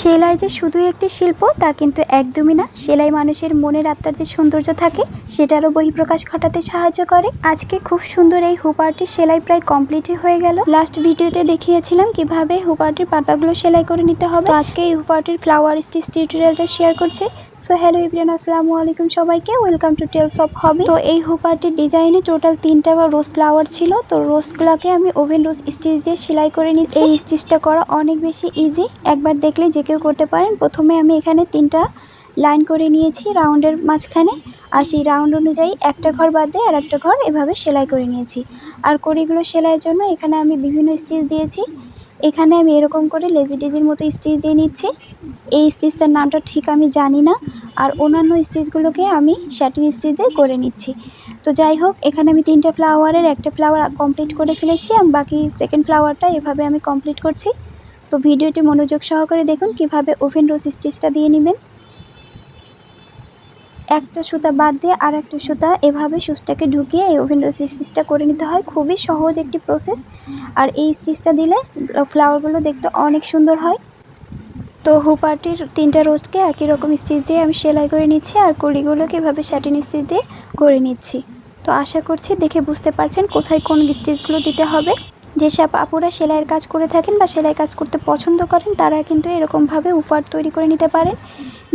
সেলাই যে শুধু একটি শিল্প, তা কিন্তু একদমই না। সেলাই মানুষের মনের আত্মার যে সৌন্দর্য থাকে, সেটারও বহিঃপ্রকাশ ঘটাতে সাহায্য করে। আজকে খুব সুন্দর এই হুপারটির সেলাই প্রায় কমপ্লিটই হয়ে গেল। লাস্ট ভিডিওতে দেখিয়েছিলাম কীভাবে হুপারটির পাতাগুলো সেলাই করে নিতে হবে। আজকে এই হুপারটির ফ্লাওয়ার স্টিচ টিউটোরিয়ালটা শেয়ার করছি। সো, হ্যালো ইব্রিয়ান আসসালামু আলাইকুম সবাইকে। Welcome to tales of hobby. তো এই হুপারটির ডিজাইনে টোটাল তিনটা বা রোজ ফ্লাওয়ার ছিল। তো রোজগুলোকে আমি ওভেন রোজ স্টিচ দিয়ে সেলাই করে নিচ্ছি। এই স্টিচটা করা অনেক বেশি ইজি। একবার দেখলে যে কেউ করতে পারেন। প্রথমে আমি এখানে তিনটা লাইন করে নিয়েছি রাউন্ডের মাঝখানে। আর সেই রাউন্ড অনুযায়ী একটা ঘর বাদ দিয়ে আর একটা ঘর এভাবে সেলাই করে নিয়েছি। আর কড়িগুলো সেলাইয়ের জন্য এখানে আমি বিভিন্ন স্টিচ দিয়েছি। এখানে আমি এরকম করে লেজি ডিজির মতো স্টিচ দিয়ে নিচ্ছি। এই স্টিচটার নামটা ঠিক আমি জানি না। আর অন্যান্য স্টিচগুলোকে আমি শ্যাটিন স্টিচ দিয়ে করে নিচ্ছি। তো যাই হোক, এখানে আমি তিনটে ফ্লাওয়ারের একটা ফ্লাওয়ার কমপ্লিট করে ফেলেছি আর বাকি সেকেন্ড ফ্লাওয়ারটা এভাবে আমি কমপ্লিট করছি। তো ভিডিওটি মনোযোগ সহকারে দেখুন কীভাবে ওভেন রোজ স্টিচটা দিয়ে নেবেন। একটা সুতা বাদ দিয়ে আর একটা সুতা এভাবে সুচটাকে ঢুকিয়ে এই ওভেন রোজ স্টিচটা করে নিতে হয়। খুবই সহজ একটি প্রসেস। আর এই স্টিচটা দিলে ফ্লাওয়ারগুলো দেখতে অনেক সুন্দর হয়। তো হুপারটির তিনটা রোস্টকে একই রকম স্টিচ দিয়ে আমি সেলাই করে নিচ্ছি আর কড়িগুলোকে এভাবে স্যাটিন স্টিচ দিয়ে করে নিচ্ছি। তো আশা করছি দেখে বুঝতে পারছেন কোথায় কোন স্টিচগুলো দিতে হবে। যেসব আপুরা সেলাইয়ের কাজ করে থাকেন বা সেলাই কাজ করতে পছন্দ করেন, তারা কিন্তু এরকমভাবে হুপার তৈরি করে নিতে পারেন।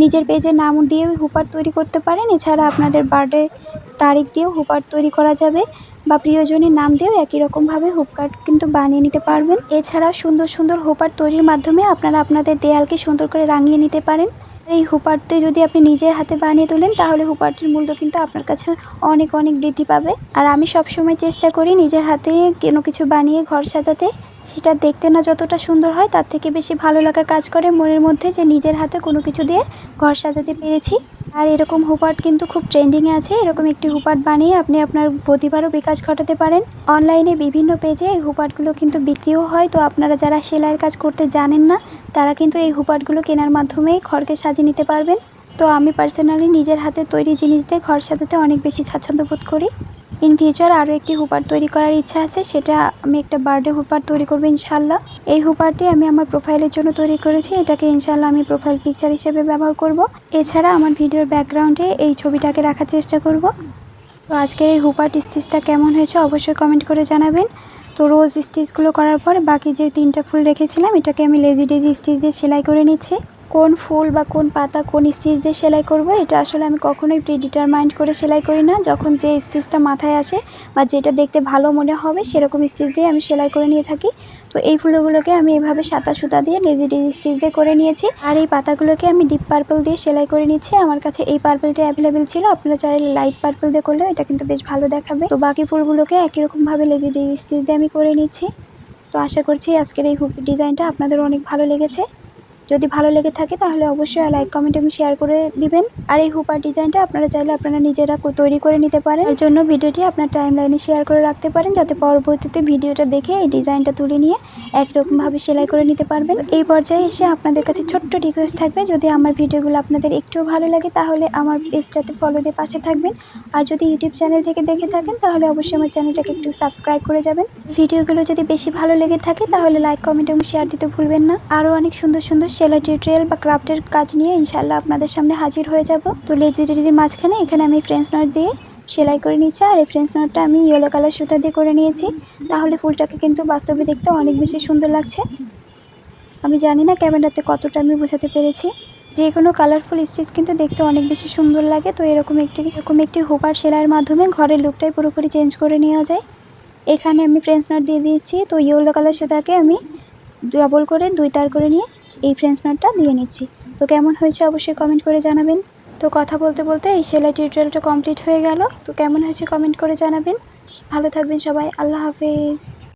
নিজের পেজে নাম দিয়েও হুপার তৈরি করতে পারেন। এছাড়া আপনাদের বার্থডে তারিখ দিয়েও হুপার তৈরি করা যাবে বা প্রিয়জনের নাম দিয়েও একই রকমভাবে হুপকার্ট কিন্তু বানিয়ে নিতে পারবেন। এছাড়া সুন্দর সুন্দর হুপার তৈরির মাধ্যমে আপনারা আপনাদের দেয়ালকে সুন্দর করে রাঙিয়ে নিতে পারেন। এই হুপারটি যদি আপনি নিজের হাতে বানিয়ে তোলেন, তাহলে হুপারটির মূল্য কিন্তু আপনার কাছে অনেক অনেক বৃদ্ধি পাবে। আর আমি সবসময় চেষ্টা করি নিজের হাতে কোনো কিছু বানিয়ে ঘর সাজাতে। সেটা দেখতে না যতটা সুন্দর হয়, তার থেকে বেশি ভালো লাগা কাজ করে মনের মধ্যে যে নিজের হাতে কোনো কিছু দিয়ে ঘর সাজাতে পেরেছি। আর এরকম হুপার্ট কিন্তু খুব ট্রেন্ডিংয়ে আছে। এরকম একটি হুপার্ট বানিয়ে আপনি আপনার প্রতিভারও বিকাশ ঘটাতে পারেন। অনলাইনে বিভিন্ন পেজে এই হুপার্টগুলো কিন্তু বিক্রিও হয়। তো আপনারা যারা সেলাইয়ের কাজ করতে জানেন না, তারা কিন্তু এই হুপার্টগুলো কেনার মাধ্যমে ঘরকে সাজিয়ে নিতে পারবেন। তো আমি পার্সোনালি নিজের হাতে তৈরি জিনিস দিয়ে ঘর সাজাতে অনেক বেশি স্বাচ্ছন্দ্য বোধ করি। ইন ফিউচার আরও একটি হুপার তৈরি করার ইচ্ছা আছে, সেটা আমি একটা বার্থডে হুপার তৈরি করব ইনশাল্লাহ এই হুপারটি আমি আমার প্রোফাইলের জন্য তৈরি করেছি, এটাকে ইনশাল্লাহ আমি প্রোফাইল পিকচার হিসেবে ব্যবহার করব। এছাড়া আমার ভিডিওর ব্যাকগ্রাউন্ডে এই ছবিটাকে রাখার চেষ্টা করব। তো আজকের এই হুপার স্টিচটা কেমন হয়েছে অবশ্যই কমেন্ট করে জানাবেন। তো রোজ স্টিচগুলো করার পরে বাকি যে তিনটা ফুল রেখেছিলাম, এটাকে আমি লেজি ডেজি স্টিচ দিয়ে সেলাই করে নিচ্ছি। কোন ফুল বা কোন পাতা কোন স্টিচ দিয়ে সেলাই করব, এটা আসলে আমি কখনোই প্রিডিটারমাইন্ড করে সেলাই করি না। যখন যে স্টিচটা মাথায় আসে বা যেটা দেখতে ভালো মনে হবে, সেরকম স্টিচ দিয়ে আমি সেলাই করে নিয়ে থাকি। তো এই ফুলগুলোকে আমি এভাবে সাদা সুতা দিয়ে, লেজি ডেজি স্টিচ দিয়ে করে নিয়েছি। আর এই পাতাগুলোকে আমি ডিপ পার্পল দিয়ে সেলাই করে নিচ্ছি। আমার কাছে এই পার্পলটা অ্যাভেলেবেল ছিল। আপনারা চাইলে লাইট পার্পল দিয়ে করলেও এটা কিন্তু বেশ ভালো দেখাবে। তো বাকি ফুলগুলোকে একই রকমভাবে লেজি ডেজি স্টিচ দিয়ে আমি করে নিচ্ছি। তো আশা করছি আজকের এই ডিজাইনটা আপনাদের অনেক ভালো লেগেছে। যদি ভালো লেগে থাকে তাহলে অবশ্যই লাইক কমেন্ট এবং শেয়ার করে দিবেন। আর এই হুপার ডিজাইনটা আপনারা চাইলে আপনারা নিজেরা তৈরি করে নিতে পারেন। এর জন্য ভিডিওটি আপনার টাইম লাইনে শেয়ার করে রাখতে পারেন, যাতে পরবর্তীতে ভিডিওটা দেখে এই ডিজাইনটা তুলে নিয়ে একরকমভাবে সেলাই করে নিতে পারবেন। এই পর্যায়ে এসে আপনাদের কাছে ছোট্ট রিকোয়েস্ট থাকবে, যদি আমার ভিডিওগুলো আপনাদের একটুও ভালো লাগে তাহলে আমার পেজটাতে ফলো দিয়ে পাশে থাকবেন। আর যদি ইউটিউব চ্যানেল থেকে দেখে থাকেন, তাহলে অবশ্যই আমার চ্যানেলটাকে একটু সাবস্ক্রাইব করে যাবেন। ভিডিওগুলো যদি বেশি ভালো লেগে থাকে, তাহলে লাইক কমেন্ট এবং শেয়ার দিতে ভুলবেন না। আরও অনেক সুন্দর সুন্দর সেলাই টিউটোরিয়াল বা ক্রাফটের কাজ নিয়ে ইনশাল্লাহ আপনাদের সামনে হাজির হয়ে যাব। তো লেজিডির মাঝখানে এখানে আমি ফ্রেঞ্চ নট দিয়ে সেলাই করে নিচ্ছি আর এই ফ্রেঞ্চ নটটা আমি ইয়েলো কালার সুতা দিয়ে করে নিয়েছি। তাহলে ফুলটাকে কিন্তু বাস্তবে দেখতে অনেক বেশি সুন্দর লাগছে। আমি জানি না ক্যামেরাতে কতটা আমি বোঝাতে পেরেছি। যে কোনো কালারফুল স্টিচ কিন্তু দেখতে অনেক বেশি সুন্দর লাগে। তো এরকম একটি এরকম একটি হোপার সেলাইয়ের মাধ্যমে ঘরের লুকটাই পুরোপুরি চেঞ্জ করে নেওয়া যায়। এখানে আমি ফ্রেঞ্চ নট দিয়ে দিয়েছি। তো ইয়েলো কালার সুতাকে আমি ডবল করে, দুই তার করে নিয়ে এই ফ্রেঞ্চ ম্যাটটা দিয়ে নিচ্ছি। তো কেমন হয়েছে অবশ্যই কমেন্ট করে জানাবেন। তো কথা বলতে বলতে এই সেলাই টিউটোরিয়ালটা কমপ্লিট হয়ে গেল। তো কেমন হয়েছে কমেন্ট করে জানাবেন। ভালো থাকবেন সবাই, আল্লাহ হাফেজ।